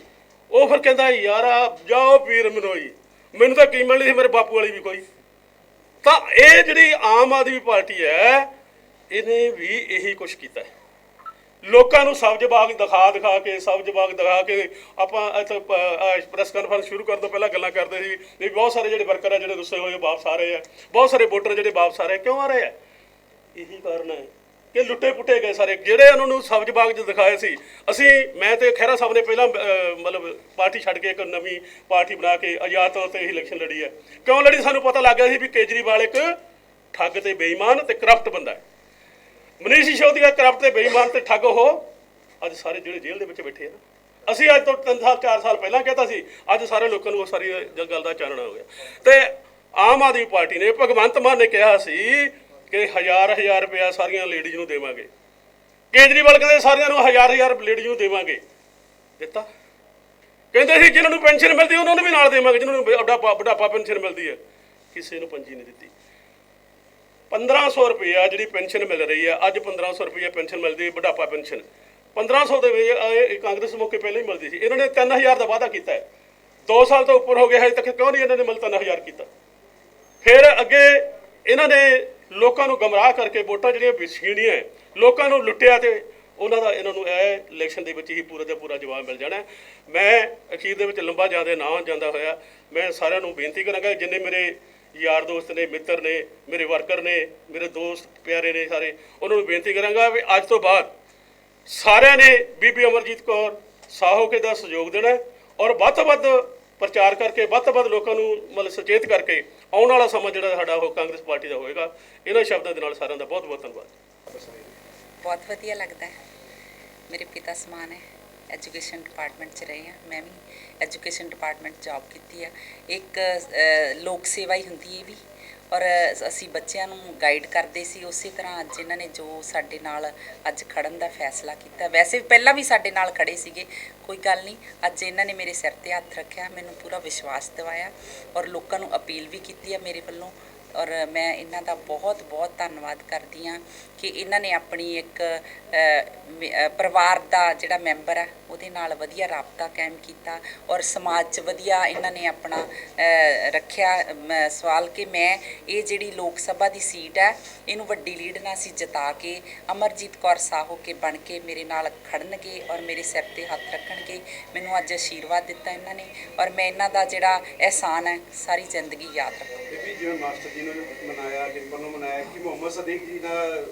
ਉਹ ਫਿਰ ਕਹਿੰਦਾ, ਯਾਰ ਆ, ਜਾਓ ਪੀਰ ਮਨੋਈ। ਮੈਨੂੰ ਤਾਂ ਕੀ ਮਿਲਣੀ ਸੀ ਮੇਰੇ ਬਾਪੂ ਵਾਲੀ ਵੀ ਕੋਈ? ਤਾਂ ਇਹ ਜਿਹੜੀ ਆਮ ਆਦਮੀ ਪਾਰਟੀ ਹੈ, ਇਹਨੇ ਵੀ ਇਹੀ ਕੁਝ ਕੀਤਾ ਹੈ। ਲੋਕਾਂ ਨੂੰ ਸਬਜ਼ ਬਾਗ ਦਿਖਾ ਦਿਖਾ ਕੇ, ਸਬਜ਼ ਬਾਗ ਦਿਖਾ ਕੇ ਆਪਾਂ ਇੱਥੇ ਪ੍ਰੈਸ ਕਾਨਫਰੰਸ ਸ਼ੁਰੂ ਕਰਨ ਤੋਂ ਪਹਿਲਾਂ ਗੱਲਾਂ ਕਰਦੇ ਸੀ ਵੀ ਬਹੁਤ ਸਾਰੇ ਜਿਹੜੇ ਵਰਕਰ ਆ, ਜਿਹੜੇ ਰੁੱਸੇ ਹੋਏ ਵਾਪਸ ਆ ਰਹੇ ਆ। ਬਹੁਤ ਸਾਰੇ ਵੋਟਰ ਜਿਹੜੇ ਵਾਪਸ ਆ ਰਹੇ ਕਿਉਂ ਆ ਰਹੇ ਆ? ਇਹੀ ਕਾਰਨ ਹੈ। ਕਿ ਲੁੱਟੇ ਪੁੱਟੇ ਗਏ ਸਾਰੇ। ਜਿਹੜੇ ਉਹਨਾਂ ਨੂੰ ਸਬਜ਼ ਬਾਗ 'ਚ ਦਿਖਾਏ ਸੀ ਅਸੀਂ ਮੈਂ ਤੇ ਖਹਿਰਾ ਸਾਹਿਬ ਨੇ ਪਹਿਲਾਂ ਅਹ, ਮਤਲਬ ਪਾਰਟੀ ਛੱਡ ਕੇ ਇੱਕ ਨਵੀਂ ਪਾਰਟੀ ਬਣਾ ਕੇ ਆਜ਼ਾਦ ਤੌਰ ਤੇ ਇਹ ਇਲੈਕਸ਼ਨ ਲੜੀ ਹੈ। ਕਿਉਂ ਲੜੀ? ਸਾਨੂੰ ਪਤਾ ਲੱਗ ਗਿਆ ਸੀ ਵੀ ਕੇਜਰੀਵਾਲ ਇੱਕ ਠੱਗ ਤੇ ਬੇਈਮਾਨ ਤੇ ਕਰਪਟ ਬੰਦਾ ਹੈ। ਮਨੀਸ਼ ਸਿਸੋਦੀਆ ਕਰਪਟ ਤੇ ਬੇਈਮਾਨ ਤੇ ਠੱਗ ਉਹ। ਅੱਜ ਸਾਰੇ ਜਿਹੜੇ ਜੇਲ੍ਹ ਦੇ ਵਿੱਚ ਬੈਠੇ ਆ ਨਾ। ਅਸੀਂ ਅੱਜ ਤੋਂ 3 ਸਾਲ 4 ਸਾਲ ਪਹਿਲਾਂ ਕਹਿਤਾ ਸੀ ਅੱਜ ਸਾਰੇ ਲੋਕਾਂ ਨੂੰ ਉਹ ਸਾਰੀ ਜ- ਗੱਲ ਦਾ ਚਾਨਣਾ ਹੋ ਗਿਆ। ਤੇ ਆਮ ਆਦਮੀ ਪਾਰਟੀ ਨੇ ਭਗਵੰਤ ਮਾਨ ਨੇ ਕਿਹਾ ਸੀ ਕਿ ਹਜ਼ਾਰ ਹਜ਼ਾਰ ਰੁਪਇਆ ਸਾਰੀਆਂ ਲੇਡੀਜ਼ ਨੂੰ ਦੇਵਾਂਗੇ। ਕੇਜਰੀਵਾਲ ਕਹਿੰਦੇ ਸਾਰਿਆਂ ਨੂੰ ਹਜ਼ਾਰ ਹਜ਼ਾਰ ਲੇਡੀਜ਼ ਨੂੰ ਦੇਵਾਂਗੇ। ਦਿੱਤਾ। ਕਹਿੰਦੇ ਸੀ ਜਿਨ੍ਹਾਂ ਨੂੰ ਪੈਨਸ਼ਨ ਮਿਲਦੀ ਉਹਨਾਂ ਨੂੰ ਵੀ ਨਾਲ ਦੇਵਾਂਗੇ, ਜਿਨ੍ਹਾਂ ਨੂੰ ਬੁਢਾਪਾ ਬੁਢਾਪਾ ਪੈਨਸ਼ਨ ਮਿਲਦੀ ਹੈ ਕਿਸੇ ਨੂੰ ਪੰਜੀ ਨਹੀਂ ਦਿੱਤੀ। 1500 ਰੁਪਇਆ ਜਿਹੜੀ ਪੈਨਸ਼ਨ ਮਿਲ ਰਹੀ ਹੈ ਅੱਜ 1500 ਰੁਪਇਆ ਪੈਨਸ਼ਨ ਮਿਲਦੀ ਹੈ ਬੁਢਾਪਾ ਪੈਨਸ਼ਨ 1500 ਦੇ ਵਿੱਚ ਇਹ- ਕਾਂਗਰਸ ਮੌਕੇ ਪਹਿਲਾਂ ਹੀ ਮਿਲਦੀ ਸੀ। ਇਹਨਾਂ ਨੇ 3000 ਦਾ ਵਾਅਦਾ ਕੀਤਾ ਹੈ। 2 ਸਾਲ ਤੋਂ ਉੱਪਰ ਹੋ ਗਿਆ, ਹਜੇ ਤੱਕ ਕਿਉਂ ਨਹੀਂ ਇਹਨਾਂ ਨੇ ਮਿਲ 3000 ਕੀਤਾ? ਫਿਰ ਅੱਗੇ ਇਹਨਾਂ ਨੇ ਲੋਕਾਂ ਨੂੰ ਗਮਰਾਹ ਕਰਕੇ ਵੋਟਾਂ ਜਿਹੜੀਆਂ ਵਿਛੀਣੀਆਂ ਲੋਕਾਂ ਨੂੰ ਲੁੱਟਿਆ ਤੇ ਉਹਨਾਂ ਦਾ ਇਹਨਾਂ ਨੂੰ ਇਹ ਇਲੈਕਸ਼ਨ ਦੇ ਵਿੱਚ ਹੀ ਪੂਰਾ ਦਾ ਪੂਰਾ ਜਵਾਬ ਮਿਲ ਜਾਣਾ ਮੈਂ ਅਖੀਰ ਦੇ ਵਿੱਚ ਲੰਬਾ ਜਾਂਦੇ ਨਾ ਜਾਂਦਾ ਹੋਇਆ, ਮੈਂ ਸਾਰਿਆਂ ਨੂੰ ਬੇਨਤੀ ਕਰਾਂਗਾ, ਜਿੰਨੇ ਮੇਰੇ ਯਾਰ ਦੋਸਤ ਨੇ, ਮਿੱਤਰ ਨੇ, ਮੇਰੇ ਵਰਕਰ ਨੇ, ਮੇਰੇ ਦੋਸਤ ਪਿਆਰੇ ਨੇ ਸਾਰੇ, ਉਹਨਾਂ ਨੂੰ ਬੇਨਤੀ ਕਰਾਂਗਾ ਵੀ ਅੱਜ ਤੋਂ ਬਾਅਦ ਸਾਰਿਆਂ ਨੇ ਬੀਬੀ ਅਮਰਜੀਤ ਕੌਰ, ਸਾਹੋਕੇ ਦਾ ਸਹਿਯੋਗ ਦੇਣਾ ਔਰ ਵੱਧ ਤੋਂ ਵੱਧ ਪ੍ਰਚਾਰ ਕਰਕੇ ਵੱਧ ਤੋਂ ਵੱਧ ਲੋਕਾਂ ਨੂੰ ਮਤਲਬ ਸੁਚੇਤ ਕਰਕੇ ਆਉਣ ਵਾਲਾ ਸਮਾਂ ਜਿਹੜਾ ਸਾਡਾ ਉਹ ਕਾਂਗਰਸ ਪਾਰਟੀ ਦਾ ਹੋਏਗਾ। ਇਹਨਾਂ ਸ਼ਬਦਾਂ ਦੇ ਨਾਲ ਸਾਰਿਆਂ ਦਾ ਬਹੁਤ ਬਹੁਤ ਧੰਨਵਾਦ। ਬਹੁਤ ਵਧੀਆ ਲੱਗਦਾ ਹੈ। ਮੇਰੇ ਪਿਤਾ ਸਮਾਨ ਹੈ। ਐਜੂਕੇਸ਼ਨ ਡਿਪਾਰਟਮੈਂਟ 'ਚ ਰਹੇ ਆ ਮੈਂ ਵੀ ਐਜੂਕੇਸ਼ਨ ਡਿਪਾਰਟਮੈਂਟ ਜੌਬ ਕੀਤੀ ਆ। ਇੱਕ ਲੋਕ ਸੇਵਾ ਹੀ ਹੁੰਦੀ ਹੈ ਵੀ। ਔਰ ਅਸੀਂ ਬੱਚਿਆਂ ਨੂੰ ਗਾਈਡ ਕਰਦੇ ਸੀ, ਉਸੇ ਤਰ੍ਹਾਂ ਅੱਜ ਇਹਨਾਂ ਨੇ ਜੋ ਸਾਡੇ ਨਾਲ ਅੱਜ ਖੜਨ ਦਾ ਫੈਸਲਾ ਕੀਤਾ। ਵੈਸੇ ਪਹਿਲਾਂ ਵੀ ਸਾਡੇ ਨਾਲ ਖੜੇ ਸੀਗੇ, ਕੋਈ ਗੱਲ ਨਹੀਂ। ਅੱਜ ਇਹਨਾਂ ਨੇ ਮੇਰੇ ਸਿਰ ਤੇ ਹੱਥ ਰੱਖਿਆ, ਮੈਨੂੰ ਪੂਰਾ ਵਿਸ਼ਵਾਸ ਦਿਵਾਇਆ ਔਰ ਲੋਕਾਂ ਨੂੰ ਅਪੀਲ ਵੀ ਕੀਤੀ ਹੈ ਮੇਰੇ ਵੱਲੋਂ ਔਰ ਮੈਂ ਇਹਨਾਂ ਦਾ ਬਹੁਤ ਬਹੁਤ ਧੰਨਵਾਦ ਕਰਦੀ ਹਾਂ ਕਿ ਇਹਨਾਂ ਨੇ ਆਪਣੀ ਇੱਕ ਪਰਿਵਾਰ ਦਾ ਜਿਹੜਾ ਮੈਂਬਰ ਹੈ, ਉਹਦੇ ਨਾਲ ਵਧੀਆ ਰਾਬਤਾ ਕਾਇਮ ਕੀਤਾ ਔਰ ਸਮਾਜ 'ਚ ਵਧੀਆ ਇਹਨਾਂ ਨੇ ਆਪਣਾ ਰੱਖਿਆ। ਸਵਾਲ ਕਿ ਮੈਂ ਇਹ ਜਿਹੜੀ ਲੋਕ ਸਭਾ ਦੀ ਸੀਟ ਹੈ, ਇਹਨੂੰ ਵੱਡੀ ਲੀਡ ਨਾਲ ਅਸੀਂ ਜਿਤਾ ਕੇ, ਅਮਰਜੀਤ ਕੌਰ ਸਾਹੋ ਕੇ ਬਣ ਕੇ ਮੇਰੇ ਨਾਲ ਖੜਨਗੇ ਔਰ ਮੇਰੇ ਸਿਰ ਤੇ ਹੱਥ ਰੱਖਣਗੇ, ਮੈਨੂੰ ਅੱਜ ਆਸ਼ੀਰਵਾਦ ਦਿੱਤਾ ਇਹਨਾਂ ਨੇ ਔਰ ਮੈਂ ਇਹਨਾਂ ਦਾ ਜਿਹੜਾ ਅਹਿਸਾਨ ਹੈ, ਸਾਰੀ ਜ਼ਿੰਦਗੀ ਯਾਦ ਰੱਖਾਂਗੀ। ਜਿਵੇਂ ਮਾਸਟਰ ਜੀ ਨੂੰ ਮਨਾਇਆ ਡਿੰਪਲ ਨੂੰ ਮਨਾਇਆ ਕਿ ਮੁਹੰਮਦ ਸਦੀਕ ਜੀ ਨਾਲ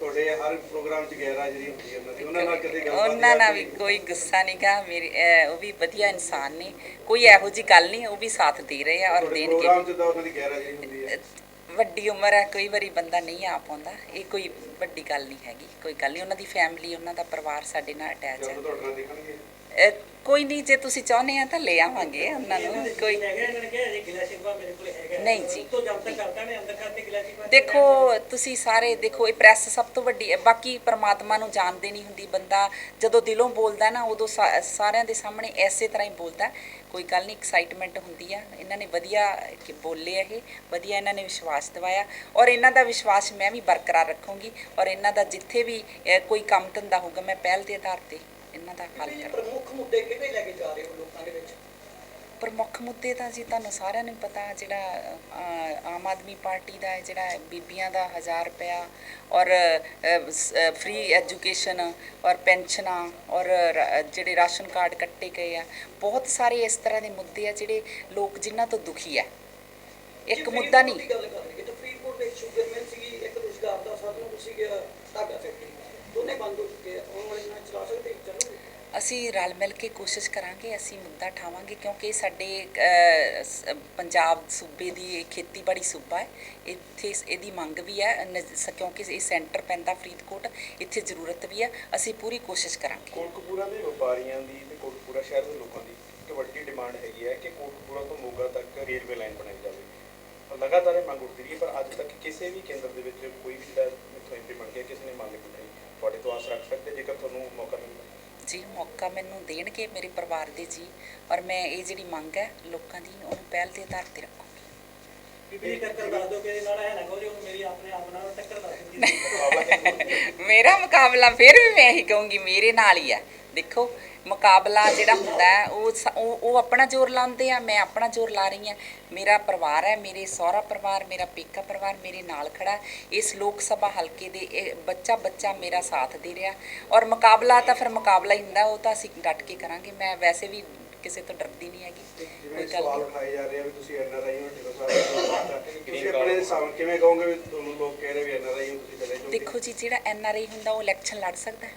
ਤੁਹਾਡੇ ਹਰ ਪ੍ਰੋਗਰਾਮ 'ਚ ਗੈਰਹਾਜ਼ਰੀ ਹੁੰਦੀ ਹੈ ਉਹਨਾਂ ਦੀ ਉਹਨਾਂ ਨਾਲ ਕਦੇ ਗੱਲਬਾਤ ਉਹਨਾਂ ਨਾਲ ਵੀ ਕੋਈ- ਗੁੱਸਾ ਨਹੀਂਗਾ ਮੇਰੇ ਅਹ ਉਹ ਵੀ ਵਧੀਆ ਇਨਸਾਨ ਨੇ ਕੋਈ ਇਹੋ ਜੀ ਗੱਲ ਨਹੀਂ ਉਹ ਵੀ ਸਾਥ ਦੇ ਰਹੇ ਆ ਔਰ ਦੇਣਗੇ ਪ੍ਰੋਗਰਾਮ 'ਚ ਤਾਂ ਉਹਨਾਂ ਦੀ ਗੈਰਹਾਜ਼ਰੀ ਹੁੰਦੀ ਹੈ। ਵੱਡੀ ਉਮਰ ਹੈ ਕਈ ਵਾਰੀ ਬੰਦਾ ਨਹੀਂ ਆ ਪਾਉਂਦਾ ਇਹ ਕੋਈ ਵੱਡੀ ਗੱਲ ਨਹੀਂ ਹੈਗੀ ਕੋਈ ਗੱਲ ਨਹੀਂ ਉਹਨਾਂ ਦੀ ਫੈਮਿਲੀ ਉਹਨਾਂ ਦਾ ਪਰਿਵਾਰ ਸਾਡੇ ਨਾਲ ਅਟੈਚ ਹੈ। ਕੋਈ ਨਹੀਂ ਜੇ ਤੁਸੀਂ ਚਾਹੁੰਦੇ ਆ ਤਾਂ ਲੈ ਆਵਾਂਗੇ ਉਹਨਾਂ ਨੂੰ ਕੋਈ ਨਹੀਂ ਜੀ। ਦੇਖੋ ਤੁਸੀਂ ਸਾਰੇ ਦੇਖੋ ਇਹ ਪ੍ਰੈਸ ਸਭ ਤੋਂ ਵੱਡੀ ਹੈ। ਬਾਕੀ ਪ੍ਰਮਾਤਮਾ ਨੂੰ ਜਾਣਦੇ ਨਹੀਂ ਹੁੰਦੀ ਬੰਦਾ। ਜਦੋਂ ਦਿਲੋਂ ਬੋਲਦਾ ਨਾ ਉਦੋਂ ਸਾਰਿਆਂ ਦੇ ਸਾਹਮਣੇ ਐਸੇ ਤਰ੍ਹਾਂ ਹੀ ਬੋਲਦਾ। ਕੋਈ ਗੱਲ ਨਹੀਂ ਐਕਸਾਈਟਮੈਂਟ ਹੁੰਦੀ ਆ। ਇਹਨਾਂ ਨੇ ਵਧੀਆ ਕਿ ਬੋਲੇ ਇਹ ਵਧੀਆ ਇਹਨਾਂ ਨੇ ਵਿਸ਼ਵਾਸ ਦਿਵਾਇਆ। ਔਰ ਇਹਨਾਂ ਦਾ ਵਿਸ਼ਵਾਸ ਮੈਂ ਵੀ ਬਰਕਰਾਰ ਰੱਖੂੰਗੀ। ਔਰ ਇਹਨਾਂ ਦਾ ਜਿੱਥੇ ਵੀ ਕੋਈ ਕੰਮ ਧੰਦਾ ਹੋਊਗਾ ਮੈਂ ਪਹਿਲ ਦੇ ਆਧਾਰ ਤੇ ਇਹਨਾਂ ਦਾ ਹੱਲ ਕਰਾਂਗੀ ਪ੍ਰਮੁੱਖ ਮੁੱਦੇ ਕਿਹੜੇ ਲੈ ਕੇ ਜਾ ਰਹੇ ਹੋ ਲੋਕਾਂ ਦੇ ਵਿੱਚ? ਪ੍ਰਮੁੱਖ ਮੁੱਦੇ ਤਾਂ ਜੀ ਤੁਹਾਨੂੰ ਸਾਰਿਆਂ ਨੂੰ ਪਤਾ ਜਿਹੜਾ ਆਮ ਆਦਮੀ ਪਾਰਟੀ ਦਾ ਹੈ ਜਿਹੜਾ ਬੀਬੀਆਂ ਦਾ 1000 ਰੁਪਇਆ ਔਰ ਫ੍ਰੀ ਐਜੂਕੇਸ਼ਨ ਔਰ ਪੈਨਸ਼ਨਾਂ ਔਰ ਜਿਹੜੇ ਰਾਸ਼ਨ ਕਾਰਡ ਕੱਟੇ ਗਏ ਆ ਬਹੁਤ ਸਾਰੇ ਇਸ ਤਰ੍ਹਾਂ ਦੇ ਮੁੱਦੇ ਆ ਜਿਹੜੇ ਲੋਕ ਜਿਨ੍ਹਾਂ ਤੋਂ ਦੁਖੀ ਆ। ਇੱਕ ਮੁੱਦਾ ਨਹੀਂ। ਗੱਲ ਕਰ ਲਈਏ ਤਾਂ ਫਰੀਦਕੋਟ ਵਿੱਚ ਸ਼ੂਗਰ ਮਿਲ ਸੀਗੀ ਇੱਕ ਰੁਜ਼ਗਾਰ ਦਾ ਸਾਧਨ ਤੁਸੀਂ ਗਿਆ ਧਾਗਾ ਫੈਕਟਰੀ ਦੋਨੇ ਬੰਦ ਹੋ ਚੁੱਕੇ ਆ। ਆਉਣ ਵਾਲੇ ਦਿਨਾਂ 'ਚ ਚਲਾ ਸਕਦੇ ਚੱਲੂਗੇ ਅਸੀਂ ਰਲ ਮਿਲ ਕੇ ਕੋਸ਼ਿਸ਼ ਕਰਾਂਗੇ ਅਸੀਂ ਮੁੱਦਾ ਠਾਵਾਂਗੇ ਕਿਉਂਕਿ ਸਾਡੇ ਪੰਜਾਬ ਸੂਬੇ ਦੀ ਇਹ ਖੇਤੀਬਾੜੀ ਸੂਬਾ ਹੈ। ਇੱਥੇ ਇਸ- ਇਹਦੀ ਮੰਗ ਵੀ ਹੈ ਕਿਉਂਕਿ ਇਹ ਸੈਂਟਰ ਪੈਂਦਾ ਫਰੀਦਕੋਟ ਇੱਥੇ ਜ਼ਰੂਰਤ ਵੀ ਹੈ ਅਸੀਂ ਪੂਰੀ ਕੋਸ਼ਿਸ਼ ਕਰਾਂਗੇ। ਕੋਟਕਪੂਰਾ ਦੇ ਵਪਾਰੀਆਂ ਦੀ ਤੇ ਕੋਟਕਪੂਰਾ ਸ਼ਹਿਰ ਦੇ ਲੋਕਾਂ ਦੀ ਇੱਕ ਵੱਡੀ ਡਿਮਾਂਡ ਹੈਗੀ ਹੈ ਕਿ ਕੋਟਕਪੂਰਾ ਤੋਂ ਮੋਗਾ ਤੱਕ ਰੇਲਵੇ ਲਾਈਨ ਬਣਾਈ ਜਾਵੇ। ਲਗਾਤਾਰ ਇਹ ਮੰਗ ਉੱਠਦੀ ਰਹੀ ਹੈ ਪਰ ਅੱਜ ਤੱਕ ਕਿਸੇ ਵੀ ਕੇਂਦਰ ਦੇ ਵਿੱਚ ਕੋਈ ਵੀ ਜਿਹੜਾ ਇੱਥੋਂ ਐਮਪੀ ਬਣ ਗਿਆ ਕਿਸੇ ਨੇ ਮੰਗ ਨਹੀਂ ਉਠਾਈ ਤੁਹਾਡੇ ਤੋਂ ਆਸ ਰੱਖ ਸਕਦੇ ਜੇਕਰ ਤੁਹਾਨੂੰ ਮੌਕਾ ਮਿਲਦਾ ਜੀ ਮੌਕਾ ਮੈਨੂੰ ਦੇਣਗੇ ਮੇਰੇ ਪਰਿਵਾਰ ਦੇ ਜੀ ਔਰ ਮੈਂ ਇਹ ਜਿਹੜੀ ਮੰਗ ਹੈ ਲੋਕਾਂ ਦੀ ਉਹਨੂੰ ਪਹਿਲ ਦੇ ਆਧਾਰ ਤੇ ਰੱਖੂੰਗੀ। ਬੀਬੀ ਟੱਕਰ ਦੱਸ ਦਿਓ ਕਿ ਇਹਦੇ ਨਾਲ ਹੈ ਨਾ ਕਹੋ ਜੀ ਹੁਣ ਮੇਰੀ ਆਪਣੇ ਆਪ ਨਾਲ ਟੱਕਰ ਦੱਸ ਦਿੰਦੀ ਮੇਰਾ ਮੁਕਾਬਲਾ ਫਿਰ ਵੀ ਮੈਂ ਇਹੀ ਕਹੂੰਗੀ ਮੇਰੇ ਨਾਲ ਹੀ ਆ ਦੇਖੋ ਮੁਕਾਬਲਾ ਜਿਹੜਾ ਹੁੰਦਾ ਹੈ, ਉਹ ਉਹ ਆਪਣਾ ਜ਼ੋਰ ਲਾਉਂਦੇ ਆ ਮੈਂ ਆਪਣਾ ਜ਼ੋਰ ਲਾ ਰਹੀ ਆ ਮੇਰਾ ਪਰਿਵਾਰ ਹੈ ਮੇਰੇ ਸਹੁਰਾ ਪਰਿਵਾਰ ਮੇਰਾ ਪੇਕਾ ਪਰਿਵਾਰ ਮੇਰੇ ਨਾਲ ਖੜਾ ਹੈ। ਇਸ ਲੋਕ ਸਭਾ ਹਲਕੇ ਦੇ ਇਹ ਬੱਚਾ ਬੱਚਾ ਮੇਰਾ ਸਾਥ ਦੇ ਰਿਹਾ ਔਰ ਮੁਕਾਬਲਾ ਤਾਂ ਫਿਰ ਮੁਕਾਬਲਾ ਹੀ ਹੁੰਦਾ ਉਹ ਤਾਂ ਅਸੀਂ ਡਟ ਕੇ ਕਰਾਂਗੇ ਮੈਂ ਵੈਸੇ ਵੀ ਕਿਸੇ ਤੋਂ ਡਰਦੀ ਨਹੀਂ ਹੈਗੀ ਕੋਈ ਗੱਲ ਸਵਾਲ ਨਹੀਂ ਉਠਾਏ ਜਾ ਰਹੇ ਆ ਵੀ ਤੁਸੀਂ ਐਨਆਰਆਈ ਹੋ ਢਿੱਲੋਂ ਸਾਹਿਬ ਤੁਸੀਂ ਆਪਣੇ ਸਾਹਮਣੇ ਕਿਵੇਂ ਕਹੋਗੇ ਵੀ ਤੁਹਾਨੂੰ ਲੋਕ ਕਹਿ ਰਹੇ ਵੀ ਐਨਆਰਆਈ ਹੋ ਤੁਸੀਂ ਚਲੇ ਦੇਖੋ ਜੀ ਜਿਹੜਾ ਐਨ ਆਰ ਆਈ ਹੁੰਦਾ ਉਹ ਇਲੈਕਸ਼ਨ ਲੜ ਸਕਦਾ ਹੈ।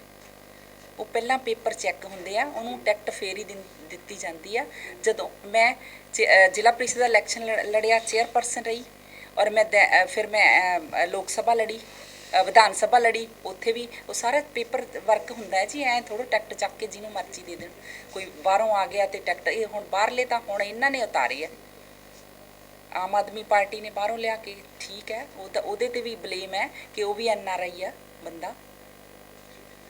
ਉਹ ਪਹਿਲਾਂ ਪੇਪਰ ਚੈੱਕ ਹੁੰਦੇ ਆ, ਉਹਨੂੰ ਟਿਕਟ ਫੇਰ ਹੀ ਦਿੰ- ਦਿੱਤੀ ਜਾਂਦੀ ਆ। ਜਦੋਂ ਮੈਂ ਜ- ਜ਼ਿਲ੍ਹਾ ਪ੍ਰੀਸ਼ਦ ਦਾ ਇਲੈਕਸ਼ਨ ਲੜ- ਲੜਿਆ, ਚੇਅਰਪਰਸਨ ਰਹੀ ਔਰ ਮੈਂ ਦੈ- ਫਿਰ ਮੈਂ ਲੋਕ ਸਭਾ ਲੜੀ ਵਿਧਾਨ ਸਭਾ ਲੜੀ, ਉੱਥੇ ਵੀ ਉਹ ਸਾਰਾ ਪੇਪਰ ਵਰਕ ਹੁੰਦਾ ਹੈ ਜੀ, ਐ ਥੋੜਾ ਟੈਕਟ ਚੱਕ ਕੇ ਜਿਹਨੂੰ ਮਰਜ਼ੀ ਦੇ ਦੇਣ। ਕੋਈ ਬਾਹਰੋਂ ਆ ਗਿਆ ਤੇ ਟੈਕਟ, ਇਹ ਹੁਣ ਬਾਹਰਲੇ ਤਾਂ ਹੁਣ ਇਹਨਾਂ ਨੇ ਉਤਾਰੇ ਆ। ਆਮ ਆਦਮੀ ਪਾਰਟੀ ਨੇ ਬਾਹਰੋਂ ਲਿਆ ਕੇ ਠੀਕ ਹੈ, ਉਹ ਤਾਂ ਉਹਦੇ ਤੇ ਵੀ ਬਲੇਮ ਹੈ ਕਿ ਉਹ ਵੀ ਐਨ ਆਰ ਆਈ ਆ ਬੰਦਾ।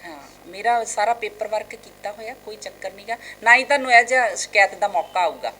ਹਾਂ, ਮੇਰਾ ਸਾਰਾ ਪੇਪਰ ਵਰਕ ਕੀਤਾ ਹੋਇਆ, ਕੋਈ ਚੱਕਰ ਨਹੀਂਗਾ ਨਾ ਹੀ ਤੁਹਾਨੂੰ ਇਹ ਜਿਹਾ ਸ਼ਿਕਾਇਤ ਦਾ ਮੌਕਾ ਆਊਗਾ।